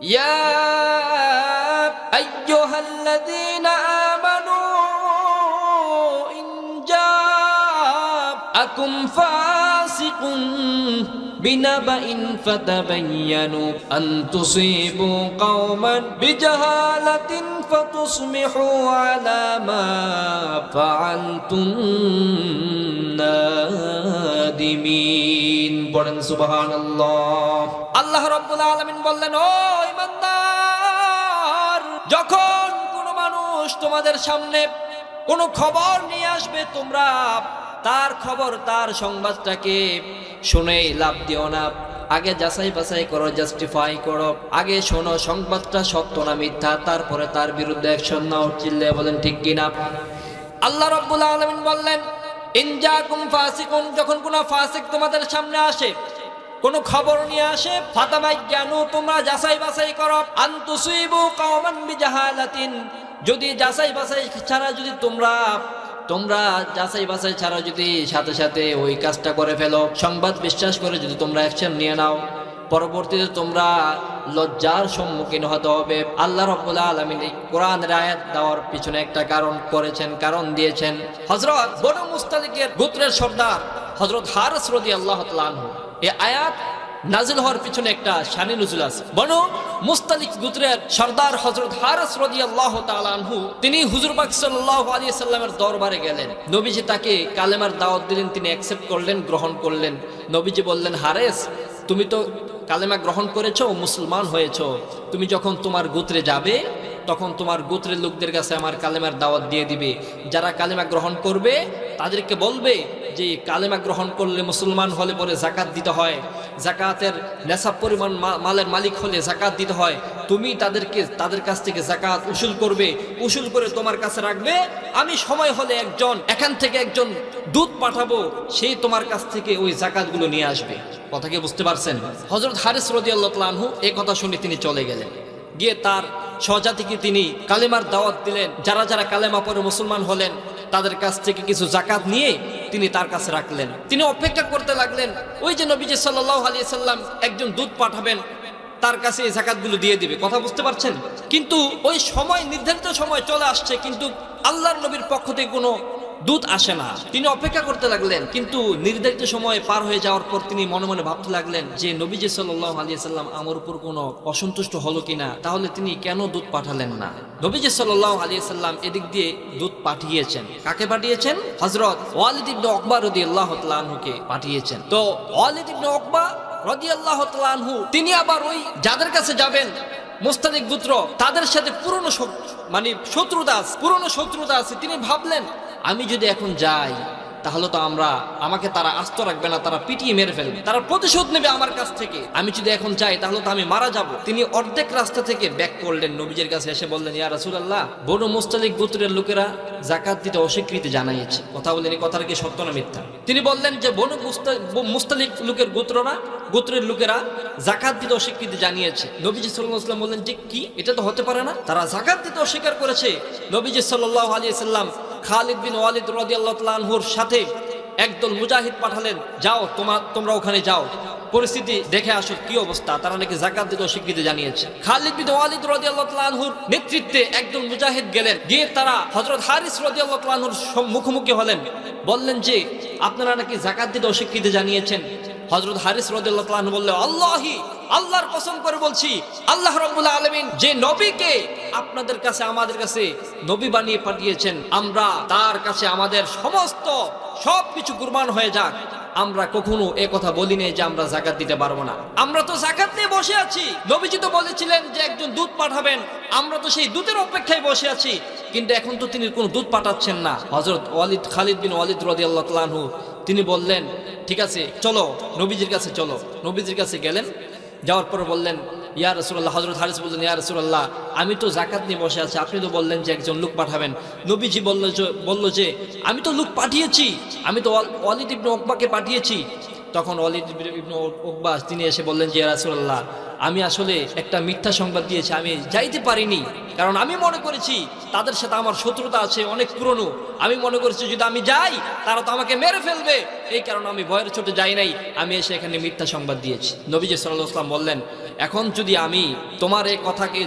يا أيها الذين آمنوا إن جاءكم فاسق بنبأ فتبينوا أن تصيبوا قوما بجهالة فتصبحوا على ما فعلتم নাদিমিন পড়েন সুবহানাল্লাহ আল্লাহ রাব্বুল আলামিন বললেন ও ইমানদার যখন কোনো মানুষ তোমাদের সামনে কোনো খবর নিয়ে আসবে তোমরা, তার খবর, তার সংবাদটাকে শুনেই লাভ দিও না। আগে যাচাই বাছাই করো জাস্টিফাই করো। আগে শোনো, সংবাদটা সত্য না মিথ্যা, তারপরে তার বিরুদ্ধে অ্যাকশন নাও চিল্লে বলেন ঠিক কিনা। আল্লাহ রব্বুল আলমিন বললেন ইনজাকুম ফাসিকুন যখন কোনো ফাসিক তোমাদের সামনে আসে কোনো খবর নিয়ে আসে ফাতামাই জানু তোমরা যাচাই বাছাই করো। আন্তুসিবু কওমান বিজাহালাতিন। যদি যাচাই বাছাই ছাড়া যদি তোমরা তোমরা যাচাই বাছাই ছাড়া যদি সাথে সাথে ওই কাজটা করে ফেলো, সংবাদ বিশ্বাস করে যদি তোমরা অ্যাকশন নিয়ে নাও, পরবর্তীতে তোমরা লজ্জার সম্মুখীন হতে হবে। আল্লাহ রব্বুল আলমিন কোরআন আয়াত দেওয়ার পিছনে একটা কারণ করেছেন, কারণ দিয়েছেন। হজরত বনু মুস্তালিকের গোত্রের সর্দার হজরত হারস রদি আল্লাহ তাআলা এই আয়াত নাজিল হওয়ার পিছনে একটা শানি নজুল আছে। বনু মুস্তালিক গোত্রের সর্দার হজরত হারস রদি আল্লাহ তালানহু তিনি হুজুর পাক সাল্লাহ আলী সাল্লামের দরবারে গেলেন। নবীজি তাকে কালেমার দাওয়াত দিলেন, তিনি অ্যাকসেপ্ট করলেন, গ্রহণ করলেন। নবীজি বললেন, হারেস, তুমি তো কালেমা গ্রহণ করেছ, মুসলমান হয়েছ। তুমি যখন তোমার গোত্রে যাবে, তখন তোমার গোত্রের লোকদের কাছে আমার কালেমার দাওয়াত দিয়ে দিবে। যারা কালেমা গ্রহণ করবে, তাদেরকে বলবে যে কালেমা গ্রহণ করলে মুসলমান হলে পরে জাকাত দিতে হয় জাকাতের নেশাব পরিমাণ মালের মালিক হলে জাকাত দিতে হয়, তুমি তাদেরকে, তাদের কাছ থেকে জাকাত উসুল করবে, উসুল করে তোমার কাছে রাখবে, আমি সময় হলে একজন, এখান থেকে একজন দুধ পাঠাবো সেই তোমার কাছ থেকে ওই জাকাতগুলো নিয়ে আসবে। কথা কি বুঝতে পারছেন? হজরত হারিস রদি আল্লাহ তালহু এই কথা শুনে তিনি চলে গেলেন। গিয়ে তার স্বজাতিকে তিনি কালেমার দাওয়াত দিলেন। যারা যারা কালেমা পরে মুসলমান হলেন তাদের কাছ থেকে কিছু জাকাত নিয়ে তিনি তার কাছে রাখলেন। তিনি অপেক্ষা করতে লাগলেন, ওই যে নবীজি সাল্লাহ আলী সাল্লাম একজন দুধ পাঠাবেন, তার কাছে এই জাকাতগুলো দিয়ে দিবে। কথা বুঝতে পারছেন? কিন্তু ওই সময়, নির্ধারিত সময় চলে আসছে, কিন্তু আল্লাহর নবীর পক্ষ থেকে কোনো দূত আসে না। তিনি অপেক্ষা করতে লাগলেন, কিন্তু নির্ধারিত সময় পার হয়ে যাওয়ার পর তিনি মনে মনে ভাবতে লাগলেন যে নবীজি সাল্লাহ আলিয়া সাল্লাম আমার উপর কোনো অসন্তুষ্ট হলো কিনা, তাহলে তিনি কেন দূত পাঠালেন না? নবীজি সাল্লাহ আলিয়া সাল্লাম এদিক দিয়ে দূত পাঠিয়েছেন। কাকে পাঠিয়েছেন? হজরত ওয়ালিদ ইবনে অকবর রদি আল্লাহ তালহুকে পাঠিয়েছেন। তো ওয়ালিদ ইবনে অকবা রদি আল্লাহ তালহু তিনি আবার ওই যাদের কাছে যাবেন মোস্তানিক পুত্র, তাদের সাথে পুরনো মানে শত্রুতা পুরনো শত্রুতা আছে। তিনি ভাবলেন, আমি যদি এখন যাই তাহলে তো আমরা, আমাকে তারা আস্ত রাখবে না, তারা পিটিয়ে মেরে ফেলবে। তারা প্রতিশোধ নেবে আমার কাছ থেকে। আমি যদি এখন চাই, তাহলে তো আমি মারা যাব। তিনি অর্ধেক রাস্তা থেকে ব্যাক করলেন নবীজের কাছে, এসে বললেন, ইয়া রাসূলুল্লাহ, বনু মুস্তালিক গোত্রের লোকেরা জাকাত দিতে অস্বীকৃতি জানাইছে কথা বলেন, এই কথাটা কি সত্য না মিথ্যা? তিনি বললেন যে, বনু মুস্তা- মুস্তালিক লোকের গোত্ররা, গোত্রের লোকেরা জাকাত দিতে অস্বীকৃতি জানিয়েছে। নবীজি সাল্লাম বললেন যে কি? এটা তো হতে পারে না। তারা জাকাত দিতে অস্বীকার করেছে। নবীজি আলাইহি সাল্লাম খালিদ বিন ওয়ালিদ রাদিয়াল্লাহু তাআলা আনহুর সাথে একদল মুজাহিদ পাঠালেন, যাও তোমার তোমরা ওখানে যাও। পরিস্থিতি দেখে আসো, কি অবস্থা? তারা নাকি জাকাত দিতে অস্বীকৃতি জানিয়েছে। খালিদ বিন ওয়ালিদ রাদিয়াল্লাহু তাআলা আনহুর নেতৃত্বে একজন মুজাহিদ গেলেন। গিয়ে তারা হযরত হারিস রাদিয়াল্লাহু তাআলা আনহুর মুখোমুখি হলেন। বললেন যে, আপনারা নাকি জাকাত দিতে অস্বীকৃতি জানিয়েছেন? হযরত হারিস রদুল্লাহ বললে, আল্লাহি, আল্লাহর কসম করে বলছি, আল্লাহ রাব্বুল আলমিন যে নবীকে আপনাদের কাছে, আমাদের কাছে নবী বানিয়ে পাঠিয়েছেন, আমরা তার কাছে আমাদের সমস্ত সবকিছু কুরবান হয়ে যাক। আমরা কখনো এ কথা বলি নাই যে আমরা জাকাত দিতে পারব না। আমরা তো জাকাত নিয়ে বসে আছি। নবীজি তো বলেছিলেন যে একজন দুধ পাঠাবেন। আমরা তো সেই দুধের অপেক্ষায় বসে আছি। কিন্তু এখন তো তিনি কোনো দুধ পাঠাচ্ছেন না। হজরত ওয়ালিদ, খালিদ বিন ওয়ালিদ রদি আল্লাহ তিনি বললেন, ঠিক আছে, চলো, নবীজির কাছে চলো। নবীজির কাছে গেলেন। যাওয়ার পর বললেন ইয়া রসুল্লাহ হজরত হারিস বললেন, ইয়া রসুল্লাহ আমি তো জাকাত নিয়ে বসে আছি। আপনি তো বললেন যে একজন লোক পাঠাবেন। নবীজি বলল যে বলল যে, আমি তো লোক পাঠিয়েছি। আমি তো ওয়ালিদ ইবনে ওকবাকে পাঠিয়েছি। তখন ওয়ালিদ ইবনে ইবনে ওকবা তিনি এসে বললেন যে, ইয়া রাসূলুল্লাহ, আমি আসলে একটা মিথ্যা সংবাদ দিয়েছি। আমি যাইতে পারিনি। কারণ আমি মনে করেছি তাদের সাথে আমার শত্রুতা আছে, অনেক পুরনো। আমি মনে করেছি যদি আমি যাই, তারা তো আমাকে মেরে ফেলবে। এই কারণে আমি ভয়ের ছোটে যাই নাই। আমি এসে এখানে মিথ্যা সংবাদ দিয়েছি। নবীজি সাল্লাহ আসলাম বললেন এখন যদি আমি তোমার এই কথাকে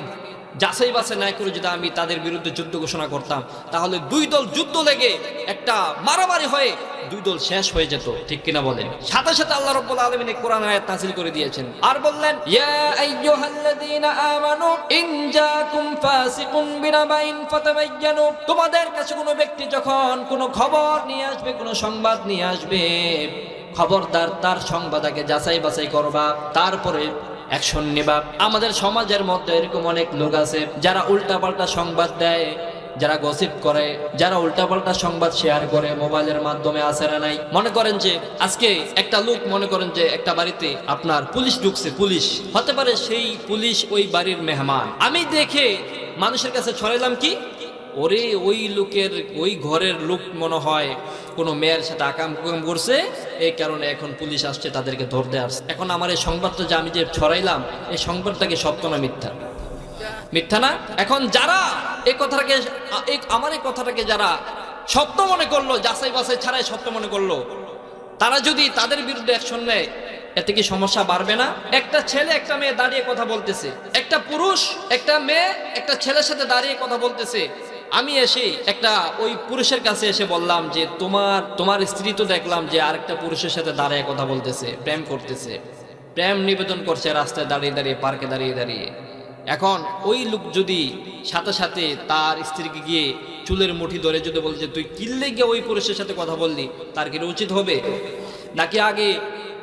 যাচাই বাছাই না করে যদি আমি তাদের বিরুদ্ধে যুদ্ধ ঘোষণা করতাম, তাহলে দুই দল যুদ্ধ লেগে একটা মারামারি হয়ে দুই দল শেষ হয়ে যেত। ঠিক কিনা বলেন? সাথে সাথে আল্লাহ রাব্বুল আলামিন কোরআন আয়াত নাযিল করে দিয়েছেন। আর বললেন তোমাদের কাছে কোনো ব্যক্তি যখন কোনো খবর নিয়ে আসবে, কোনো সংবাদ নিয়ে আসবে, খবরদার তার সংবাদ আগে যাচাই বাছাই করবা, তারপরে নেবা আমাদের সমাজের মধ্যে এরকম অনেক লোক আছে, যারা উল্টাপাল্টা সংবাদ দেয়, যারা গসিপ করে, যারা উল্টাপাল্টা সংবাদ শেয়ার করে, মোবাইলের মাধ্যমে আসে না নাই। মনে করেন যে, আজকে একটা লোক মনে করেন যে একটা বাড়িতে আপনার পুলিশ ঢুকছে, পুলিশ। হতে পারে সেই পুলিশ ওই বাড়ির মেহমান। আমি দেখে মানুষের কাছে ছড়াইলাম কি? ওরে ওই লোকের, ওই ঘরের লোক মনে হয় কোনো মেয়ের সাথে আকাম কুকাম করছে, এই কারণে এখন পুলিশ আসছে, তাদেরকে ধরতে আসছে। এখন আমার এই সংবাদটা যে আমি যে ছড়াইলাম, এই সংবাদটাকে সত্য না মিথ্যা? মিথ্যা না? এখন যারা এই কথাটাকে আমার এই কথাটাকে যারা সত্য মনে করল, যাচাই বাছাই ছাড়াই সত্য মনে করল, তারা যদি তাদের বিরুদ্ধে অ্যাকশন নেয়, এতে কি সমস্যা বাড়বে না? একটা ছেলে একটা মেয়ে দাঁড়িয়ে কথা বলতেছে, একটা পুরুষ, একটা মেয়ে একটা ছেলের সাথে দাঁড়িয়ে কথা বলতেছে আমি এসে একটা ওই পুরুষের কাছে এসে বললাম যে, তোমার তোমার স্ত্রী তো দেখলাম যে আরেকটা পুরুষের সাথে দাঁড়িয়ে কথা বলতেছে, প্রেম করতেছে। প্রেম নিবেদন করছে রাস্তায় দাঁড়িয়ে দাঁড়িয়ে, পার্কে দাঁড়িয়ে দাঁড়িয়ে। এখন ওই লোক যদি সাথে সাথে তার স্ত্রীকে গিয়ে চুলের মুঠি ধরে যদি বলছে তুই কিল্লে গিয়ে ওই পুরুষের সাথে কথা বললি, তার কি উচিত হবে? নাকি আগে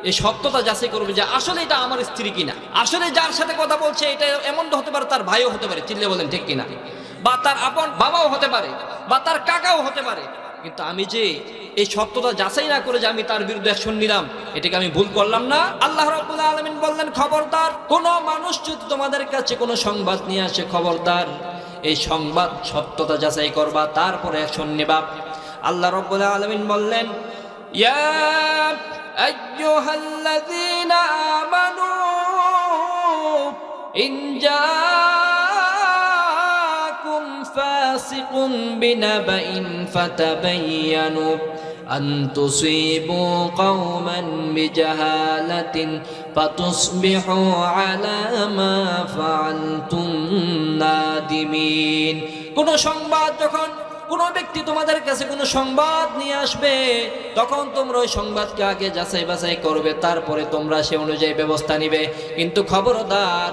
এই সত্যতা যাচাই করবে যে, আসলে এটা আমার স্ত্রী কিনা? আসলে যার সাথে কথা বলছে, এটা এমন হতে পারে, তার ভাইও হতে পারে। চিল্লে বলেন, ঠিক কিনা? বা তার আপন বাবাও হতে পারে, বা তার কাকাও হতে পারে। কিন্তু আমি যে এই সত্যতা যাচাই না করে যে আমি তার বিরুদ্ধে অ্যাকশন নিলাম, এটাকে আমি ভুল করলাম না। আল্লাহ রাব্বুল আলামিন বললেন, খবরদার, কোন মানুষ যদি তোমাদের কাছে কোনো সংবাদ নিয়ে আসে, খবরদার, এই সংবাদ সত্যতা যাচাই করবা, তারপরে অ্যাকশন নেবা। আল্লাহ রাব্বুল আলামিন বললেন, ইয়া আইয়ুহাল্লাযীনা فاسق بنبأ فتبينوا أن تصيبوا قوما بجهالة فتصبحوا على ما فعلتم نادمين কোন সংবাদ যখন কোন ব্যক্তি তোমাদের কাছে কোনো সংবাদ নিয়ে আসবে তখন তোমরা ওই সংবাদকে আগে যাচাই বাছাই করবে তারপরে তোমরা সে অনুযায়ী ব্যবস্থা নিবে কিন্তু খবরদার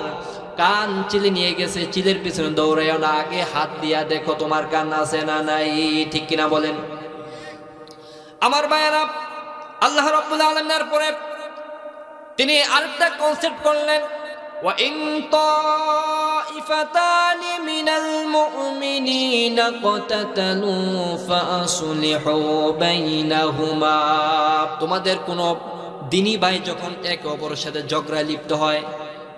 কান চিলে নিয়ে গেছে চিলের পিছনে দৌড়াইও না আগে হাত দিয়া দেখো তোমার কান আছে না নাই ঠিক কিনা বলেন আমার ভাইয়েরা আল্লাহ রাব্বুল আলামিনের পরে তিনি আরেকটা কনসেপ্ট করলেন وإن طائفتان من المؤمنين اقتتلوا فأصلحوا بينهما তোমাদের কোন দিনী ভাই যখন একে অপরের সাথে ঝগড়ায় লিপ্ত হয়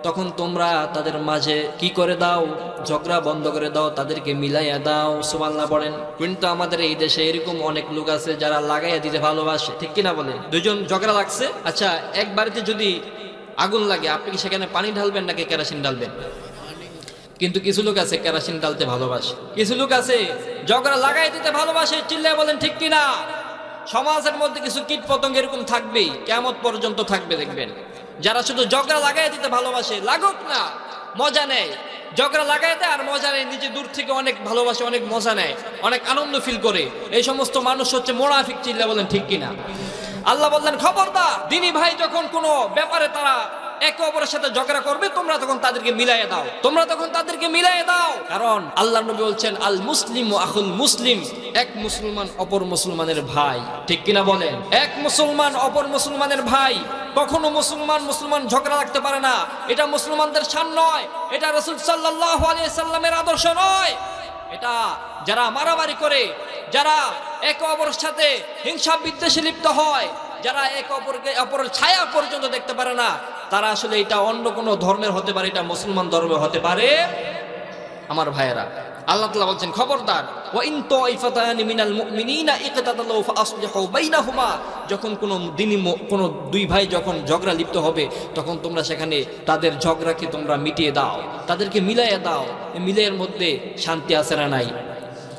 তখন তোমরা তাদের মাঝে কি করে দাও? ঝগড়া বন্ধ করে দাও, তাদেরকে মিলাইয়া দাও সুবাল্লা বলেন। কিন্তু আমাদের এই দেশে এরকম অনেক লোক আছে যারা লাগাইয়া দিতে ভালোবাসে। ঠিক কিনা বলে দুজন ঝগড়া লাগছে। আচ্ছা এক বাড়িতে যদি আগুন লাগে, আপনি কি সেখানে পানি ঢালবেন নাকি কেরাসিন ঢালবেন? কিন্তু কিছু লোক আছে কেরাসিন ঢালতে ভালোবাসে। কিছু লোক আছে ঝগড়া লাগাই দিতে ভালোবাসে চিল্লায় বলেন, ঠিক কিনা? সমাজের মধ্যে কিছু কীট পতঙ্গ এরকম থাকবেই কেমন পর্যন্ত থাকবে, দেখবেন। যারা শুধু ঝগড়া লাগাই দিতে ভালোবাসে, লাগুক না, মজা নেয়। ঝগড়া লাগাই দেয় আর মজা নেয়, নিজে দূর থেকে অনেক ভালোবাসে, অনেক মজা নেয়, অনেক আনন্দ ফিল করে। এই সমস্ত মানুষ হচ্ছে মোড়াফিক চিল্লা বলেন ঠিক কিনা? আল্লাহ বললেন, খবরদার, দিনী ভাই যখন কোনো ব্যাপারে তারা একে অপরের সাথে ঝগড়া করবে, তোমরা তখন তাদেরকে মিলাইয়ে দাও। তোমরা তখন তাদেরকে মিলাইয়ে দাও। কারণ আল্লাহ নবী বলছেন, আল মুসলিম ও আখুল মুসলিম। এক মুসলমান অপর মুসলমানের ভাই। ঠিক কিনা বলেন? এক মুসলমান অপর মুসলমানের ভাই। কখনো মুসলমান মুসলমান ঝগড়া রাখতে পারে না। এটা মুসলমানদের শান নয়। এটা রসুল সাল্লাহ আলিয়া সাল্লামের আদর্শ নয়। এটা যারা মারামারি করে, যারা একে অপরের সাথে হিংসা বিদ্বেষে লিপ্ত হয় যারা এক অপরকে, অপরের ছায়া পর্যন্ত দেখতে পারে না, তারা আসলে এটা অন্য কোনো ধর্মের হতে পারে, এটা মুসলমান ধর্মে হতে পারে। আমার ভাইয়েরা, আল্লাহ তাআলা বলছেন, খবরদার যখন কোন দিনই কোন দুই ভাই যখন ঝগড়া লিপ্ত হবে, তখন তোমরা সেখানে তাদের ঝগড়াকে তোমরা মিটিয়ে দাও, তাদেরকে মিলাইয়া দাও। মিলের মধ্যে শান্তি আছে না নাই?